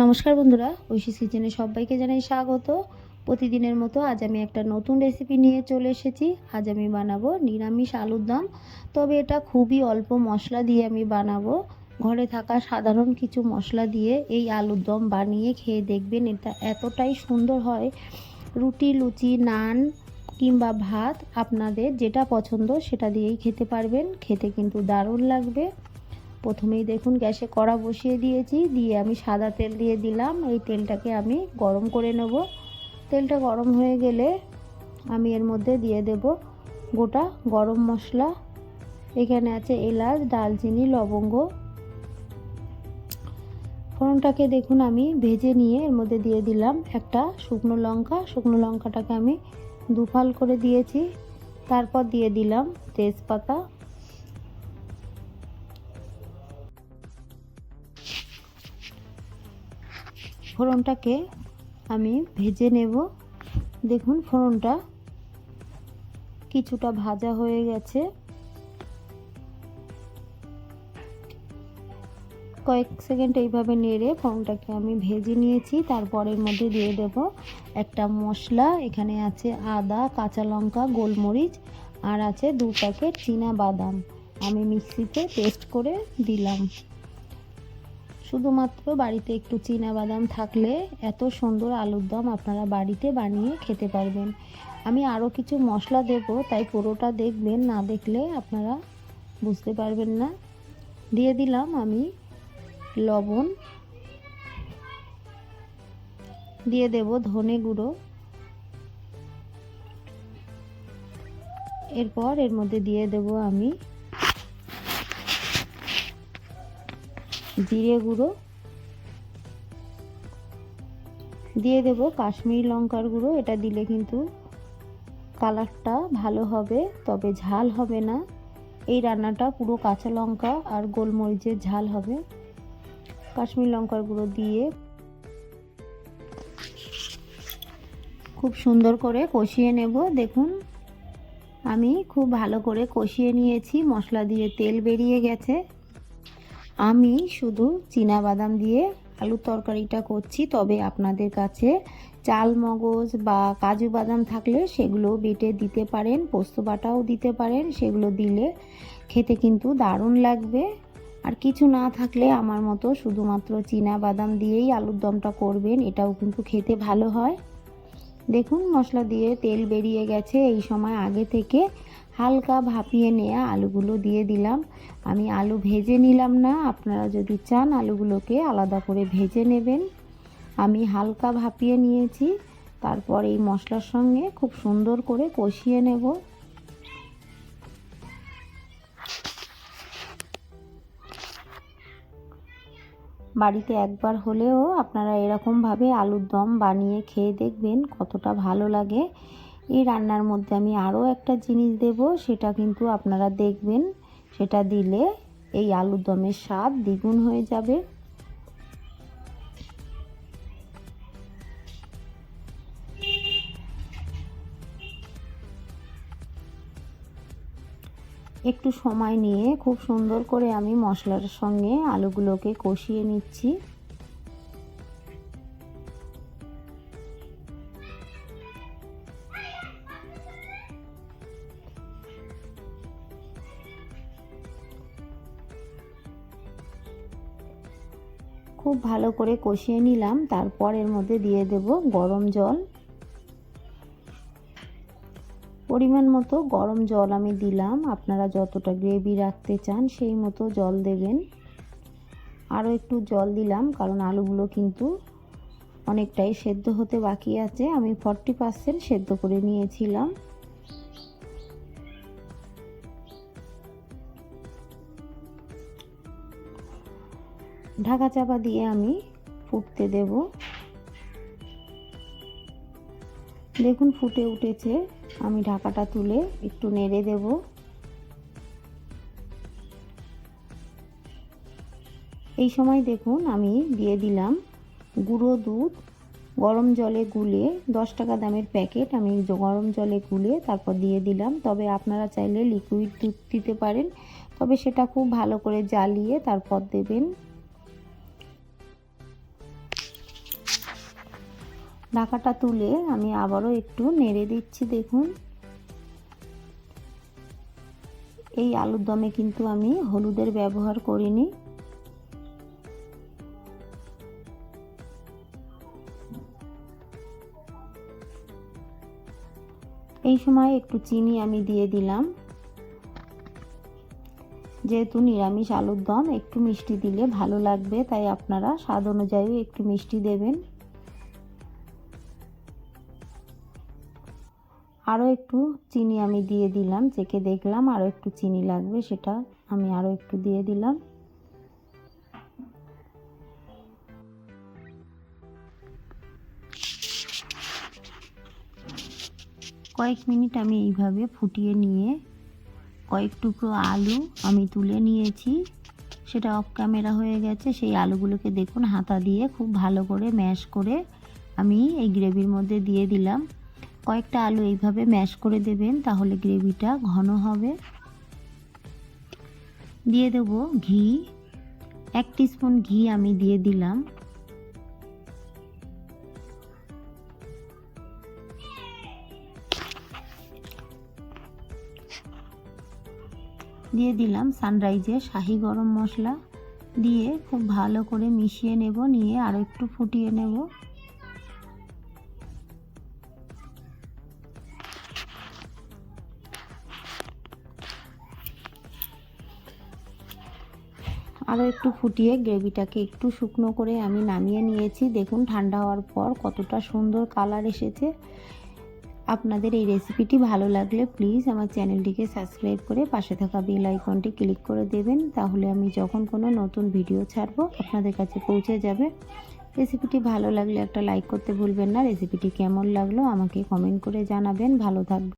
নমস্কার বন্ধুরা, ঐশীস কিচেনে সবাইকে জানাই স্বাগত। প্রতিদিনের মতো আজ আমি একটা নতুন রেসিপি নিয়ে চলে এসেছি। আজ আমি বানাবো নিরামিষ আলুর দম। তবে এটা খুবই অল্প মশলা দিয়ে আমি বানাবো। ঘরে থাকা সাধারণ কিছু মশলা দিয়ে এই আলুর দম বানিয়ে খেয়ে দেখবেন এটা এতটাই সুন্দর হয়। রুটি, লুচি, নান কিংবা ভাত আপনাদের যেটা পছন্দ সেটা দিয়েই খেতে পারবেন। খেতে কিন্তু দারুণ লাগবে। প্রথমেই দেখুন গ্যাসে কড়া বসিয়ে দিয়েছি, দিয়ে আমি সাদা তেল দিয়ে দিলাম। এই তেলটাকে আমি গরম করে নেব। তেলটা গরম হয়ে গেলে আমি এর মধ্যে দিয়ে দেব গোটা গরম মশলা। এখানে আছে এলাচ দালচিনি লবঙ্গ। ফোড়নটাকে দেখুন আমি ভেজে নিয়ে এর মধ্যে দিয়ে দিলাম একটা শুকনো লঙ্কা। শুকনো লঙ্কাটাকে আমি দুফাল করে দিয়েছি। তারপর দিয়ে দিলাম তেজপাতা। ফোড়নটাকে আমি ভেজে নেব। দেখুন ফোড়নটা কিছুটা ভাজা হয়ে গেছে। কয়েক সেকেন্ড এইভাবে নেড়ে ফোড়নটাকে আমি ভেজে নিয়েছি। তারপরের মধ্যে দিয়ে দেব একটা মশলা। এখানে আছে আদা, কাঁচা লঙ্কা, গোলমরিচ, আর আছে দু প্যাকেট চীনা বাদাম। আমি মিক্সিতে পেস্ট করে দিলাম। শুধুমাত্র বাড়িতে একটু বাদাম থাকলে এত সুন্দর আলুর দম আপনারা বাড়িতে বানিয়ে খেতে পারবেন। আমি আরও কিছু মশলা দেব, তাই পুরোটা দেখবেন, না দেখলে আপনারা বুঝতে পারবেন না। দিয়ে দিলাম আমি লবণ। দিয়ে দেব ধনে গুঁড়ো। এরপর এর মধ্যে দিয়ে দেব আমি জিরে গুঁড়ো। দিয়ে দেব কাশ্মীরি লঙ্কার গুঁড়ো। এটা দিলে কিন্তু কালারটা ভালো হবে, তবে ঝাল হবে না। এই রান্নাটা পুরো কাঁচা লঙ্কা আর গোলমরিচের ঝাল হবে। কাশ্মীর লঙ্কার গুঁড়ো দিয়ে খুব সুন্দর করে কষিয়ে নেব। দেখুন, আমি খুব ভালো করে কষিয়ে নিয়েছি। মশলা দিয়ে তেল বেরিয়ে গেছে। আমি শুধু বাদাম দিয়ে আলুর তরকারিটা করছি, তবে আপনাদের কাছে চাল, মগজ বা কাজু বাদাম থাকলে সেগুলো বেটে দিতে পারেন, পোস্ত বাটাও দিতে পারেন, সেগুলো দিলে খেতে কিন্তু দারুণ লাগবে। আর কিছু না থাকলে আমার মতো শুধুমাত্র চীনা বাদাম দিয়েই আলুর দমটা করবেন, এটাও কিন্তু খেতে ভালো হয়। দেখুন, মশলা দিয়ে তেল বেরিয়ে গেছে, এই সময় আগে থেকে হালকা ভাপিয়ে নেওয়া আলুগুলো দিয়ে দিলাম। আমি আলু ভেজে নিলাম না। আপনারা যদি চান আলুগুলোকে আলাদা করে ভেজে নেবেন। আমি হালকা ভাপিয়ে নিয়েছি। তারপর এই মশলার সঙ্গে খুব সুন্দর করে কষিয়ে নেব। বাড়িতে একবার হলেও আপনারা এরকমভাবে আলুর দম বানিয়ে খেয়ে দেখবেন কতটা ভালো লাগে। এই রান্নার মধ্যে আমি আরও একটা জিনিস দেব, সেটা কিন্তু আপনারা দেখবেন। সেটা দিলে এই আলুর দমের স্বাদ দ্বিগুণ হয়ে যাবে। একটু সময় নিয়ে খুব সুন্দর করে আমি মশলার সঙ্গে আলুগুলোকে কষিয়ে নিচ্ছি। খুব ভালো করে কষিয়ে নিলাম। তারপর এর মধ্যে দিয়ে দেব গরম জল। পরিমাণ মতো গরম জল আমি দিলাম। আপনারা যতটা গ্রেভি রাখতে চান সেই মতো জল দেবেন। আরও একটু জল দিলাম, কারণ আলুগুলো কিন্তু অনেকটাই সেদ্ধ হতে বাকি আছে। আমি ফর্টি পার্সেন্ট সেদ্ধ করে নিয়েছিলাম। ঢাকা চাপা দিয়ে আমি ফুটতে দেব। দেখুন ফুটে উঠেছে। আমি ঢাকাটা তুলে একটু নেড়ে দেব। এই সময় দেখুন আমি দিয়ে দিলাম গুঁড়ো দুধ। গরম জলে গুলে দশ টাকা দামের প্যাকেট আমি গরম জলে গুলে তারপর দিয়ে দিলাম। তবে আপনারা চাইলে লিকুইড দুধ দিতে পারেন। তবে সেটা খুব ভালো করে জ্বালিয়ে তারপর দেবেন। ঢাকাটা তুলে আমি আবারও একটু নেড়ে দিচ্ছি, দেখুন। এই আলুর দমে কিন্তু আমি হলুদের ব্যবহার করিনি। এই সময় একটু চিনি আমি দিয়ে দিলাম। যেহেতু নিরামিষ আলুর দম, একটু মিষ্টি দিলে ভালো লাগবে, তাই আপনারা স্বাদ অনুযায়ী একটু মিষ্টি দেবেন। আরও একটু চিনি আমি দিয়ে দিলাম চেকে দেখলাম আরও একটু চিনি লাগবে, সেটা আমি আরও একটু দিয়ে দিলাম। কয়েক মিনিট আমি এইভাবে ফুটিয়ে নিয়ে কয়েক টুকরো আলু আমি তুলে নিয়েছি। সেটা অফ ক্যামেরা হয়ে গেছে, সেই আলুগুলোকে দেখুন, হাতা দিয়ে খুব ভালো করে ম্যাশ করে আমি এই গ্রেভির মধ্যে দিয়ে দিলাম। কয়েকটা আলু এইভাবে ম্যাশ করে দেবেন, তাহলে গ্রেভিটা ঘন হবে। দিয়ে দেব ঘি। এক স্পুন ঘি আমি দিয়ে দিলাম। দিয়ে দিলাম সানরাইজের শাহি গরম মশলা। দিয়ে খুব ভালো করে মিশিয়ে নেব, নিয়ে আরও একটু ফুটিয়ে নেব। আরও একটু ফুটিয়ে গ্রেভিটাকে একটু শুকনো করে আমি নামিয়ে নিয়েছি। দেখুন, ঠান্ডা হওয়ার পর কতটা সুন্দর কালার এসেছে। আপনাদের এই রেসিপিটি ভালো লাগলে প্লিজ আমার চ্যানেলটিকে সাবস্ক্রাইব করে পাশে থাকা বেল আইকনটি ক্লিক করে দেবেন। তাহলে আমি যখন কোনো নতুন ভিডিও ছাড়বো, আপনাদের কাছে পৌঁছে যাবে। রেসিপিটি ভালো লাগলে একটা লাইক করতে ভুলবেন না। রেসিপিটি কেমন লাগল আমাকে কমেন্ট করে জানাবেন। ভালো থাকবে